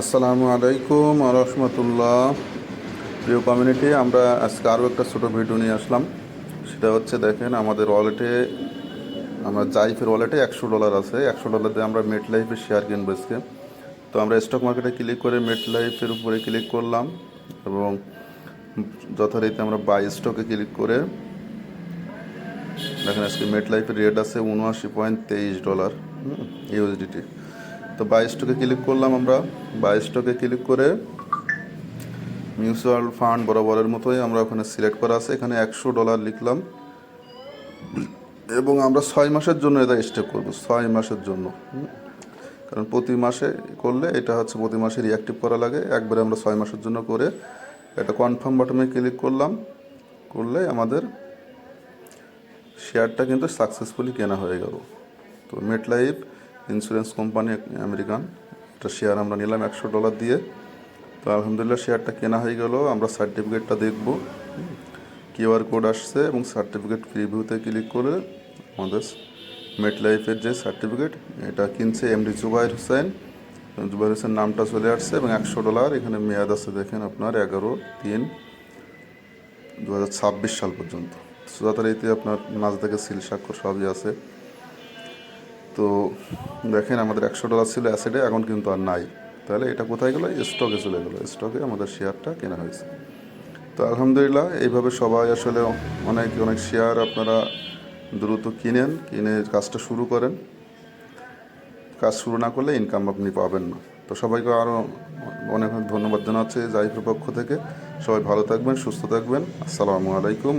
আসসালামু আলাইকুম রহমতুল্লাহ। প্রিয় কমিউনিটি আমরা আজকে আরও একটা ছোটো ভিডিও নিয়ে আসলাম। সেটা হচ্ছে দেখেন, আমাদের ওয়ালেটে আমরা জাইফের ওয়ালেটে একশো ডলার আছে। একশো ডলার দিয়ে আমরা মেট লাইফের শেয়ার কিনবো আজকে। তো আমরা স্টক মার্কেটে ক্লিক করে মেট লাইফের উপরে ক্লিক করলাম এবং যথারীতি আমরা বাই স্টকে ক্লিক করে, দেখেন আজকে মেট লাইফের রেট আছে উনআশি পয়েন্ট তেইশ ডলার ইউএসডিটি তো বাই স্টকে ক্লিক করলাম আমরা। বাই স্টকে ক্লিক করে মিউচুয়াল ফান্ড বরাবরের মতোই আমরা ওখানে সিলেক্ট করা আছে। এখানে একশো ডলার লিখলাম। এবং আমরা ছয় মাসের জন্য এটা স্টেপ করব, ছয় মাসের জন্য। কারণ প্রতি মাসে করলে এটা হচ্ছে প্রতি মাসে রিঅ্যাক্টিভ করা লাগে। একবারে আমরা ছয় মাসের জন্য করে একটা কনফার্ম বাটনে ক্লিক করলাম। করলে আমাদের শেয়ারটা কিন্তু সাকসেসফুলি কেনা হয়ে গেল। তো MetLife insurance company American একটা শেয়ার আমরা নিলাম একশো ডলার দিয়ে। তো আলহামদুলিল্লাহ শেয়ারটা কেনা হয়ে গেল। আমরা সার্টিফিকেটটা দেখব। কিউআর কোড আসছে এবং সার্টিফিকেট প্রিভিউতে ক্লিক করে আমাদের মেট লাইফের যে সার্টিফিকেট এটা কিনছে এমডি জুবাইর হোসেন জুবাইর হোসেন নামটা চলে আসছে এবং একশো ডলার এখানে মেয়াদ আছে দেখেন আপনার এগারো তিন দু সাল পর্যন্ত। যথারীতি আপনার নাচ থেকে সিল স্বাক্ষর সবই আছে। তো দেখেন আমাদের একশো ডলার ছিল অ্যাসেডে, এখন কিন্তু আর নাই। তাহলে এটা কোথায় গেলো? স্টকে চলে গেলো। স্টকে আমাদের শেয়ারটা কেনা হয়েছে। তো আলহামদুলিল্লাহ, এইভাবে সবাই আসলে অনেক অনেক শেয়ার আপনারা দ্রুত কিনেন, কিনে কাজটা শুরু করেন। কাজ শুরু না করলে ইনকাম আপনি পাবেন না। তো সবাইকে আরও অনেক অনেক ধন্যবাদ জানাচ্ছি জাইফের পক্ষ থেকে। সবাই ভালো থাকবেন, সুস্থ থাকবেন। আসসালামু আলাইকুম